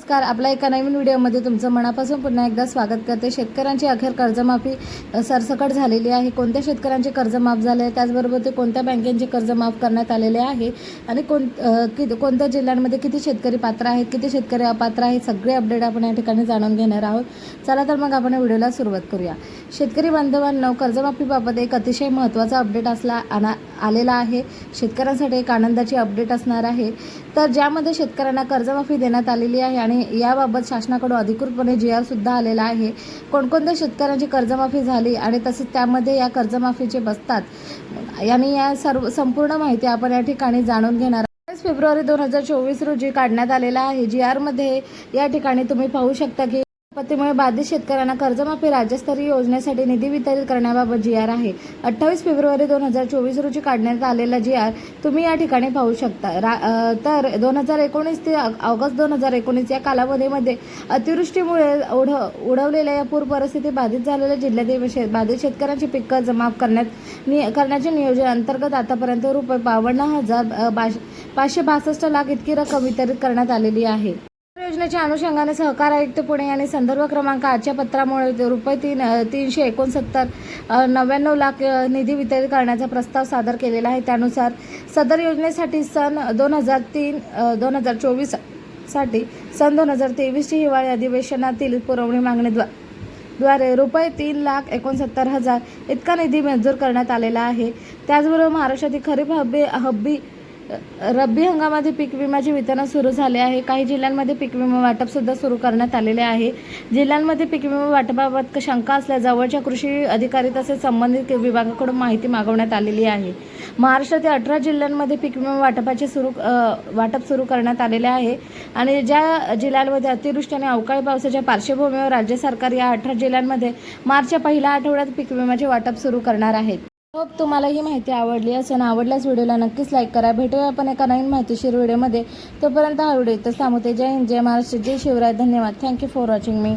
नमस्कार. आपल्या एका नवीन व्हिडिओमध्ये तुमचं मनापासून पुन्हा एकदा स्वागत करते. शेतकऱ्यांची अखेर कर्जमाफी सरसकट झालेली आहे. कोणत्या शेतकऱ्यांचे कर्ज माफ झाले? आहे त्याचबरोबर ते कोणत्या बँकेचे कर्ज माफ करण्यात आलेले आहे? आणि कोण कि कोणत्या जिल्ह्यांमध्ये किती शेतकरी पात्र आहेत? किती शेतकरी अपात्र आहेत? सगळे अपडेट आपण या ठिकाणी जाणून घेणार आहोत. चला तर मग आपण व्हिडिओला सुरुवात करूया. शेतकरी बांधवांना कर्जमाफीबाबत एक अतिशय महत्त्वाचा अपडेट असला आणा आलेला आहे. शेतकऱ्यांसाठी एक आनंदाची अपडेट असणार आहे. तर ज्यामध्ये शेतकऱ्यांना कर्जमाफी देण्यात आलेली आहे आणि याबाबत शासनाकडून अधिकृतपणे जी आर सुद्धा आलेला आहे. कोणकोणत्या शेतकऱ्यांची कर्जमाफी झाली आणि तसेच त्यामध्ये या कर्जमाफीचे बसतात यांनी या सर्व संपूर्ण माहिती आपण या ठिकाणी जाणून घेणार फेब्रुवारी दोन हजार चोवीस रोजी काढण्यात आलेला आहे. जी आरमध्ये या ठिकाणी तुम्ही पाहू शकता की आपत्तीमुळे बाधित शेतकऱ्यांना कर्जमाफी राज्यस्तरीय योजनेसाठी निधी वितरित करण्याबाबत जी आर आहे. अठ्ठावीस फेब्रुवारी दोन हजार चोवीस रोजी काढण्यात आलेला जी आर तुम्ही या ठिकाणी पाहू शकता. रा तर दोन हजार एकोणीस ते ऑगस्ट दोन हजार एकोणीस या कालावधीमध्ये अतिवृष्टीमुळे उड उडवलेल्या या पूर परिस्थिती बाधित झालेल्या जिल्ह्यातील शे बाधित शेतकऱ्यांची पीक कर्ज माफ करण्यात नि करण्याचे नियोजन अंतर्गत आतापर्यंत रुपये बावन्न हजार बाश- पाचशे बासष्ट लाख इतकी रक्कम वितरित करण्यात आलेली आहे. योजनेच्या अनुषंगाने सहकार आयुक्त पुणे यांनी संदर्भ क्रमांक आजच्या पत्रामुळे रुपये तीन तीनशे एकोणसत्तर नव्याण्णव लाख निधी वितरित करण्याचा प्रस्ताव सादर केलेला आहे. त्यानुसार सदर योजनेसाठी सन दोन हजार तीन दोन हजार चोवीससाठी सन दोन हजार तेवीसची हिवाळी अधिवेशनातील पुरवणी मागणीद्वारे द्वारे रुपये तीन लाख एकोणसत्तर हजार इतका निधी मंजूर करण्यात आलेला आहे. त्याचबरोबर महाराष्ट्रातील खरीप हब्बी हब्बी रब्बी हंगामातील पीक विम्याचे वितरण सुरू झाले आहे. काही जिल्ह्यांमध्ये पीक विमा वाटप सुद्धा सुरू करण्यात आलेले आहे. जिल्ह्यांमध्ये पीक विमा वाटपाबाबत शंका असल्यास जवळच्या कृषी अधिकारी तसेच संबंधित विभागाकडून माहिती मागवण्यात आलेली आहे. महाराष्ट्रातील अठरा जिल्ह्यांमध्ये पीक विमा वाटपाचे सुरू वाटप सुरू करण्यात आलेले आहे. आणि ज्या जिल्ह्यांमध्ये अतिवृष्टी आणि अवकाळी पावसाच्या पार्श्वभूमीवर राज्य सरकार या अठरा जिल्ह्यांमध्ये मार्चच्या पहिल्या आठवड्यात पीक विम्याचे वाटप सुरू करणार आहेत होप तुम्हाला ही माहिती आवडली असेल आवडल्यास व्हिडिओला नक्कीच लाईक करा. भेटूया आपण एका नवीन माहितीशीर व्हिडिओमध्ये तोपर्यंत हा व्हिडिओ इथं थांबवते. जय हिंद जय महाराष्ट्र जय शिवराय. धन्यवाद. Thank you for watching me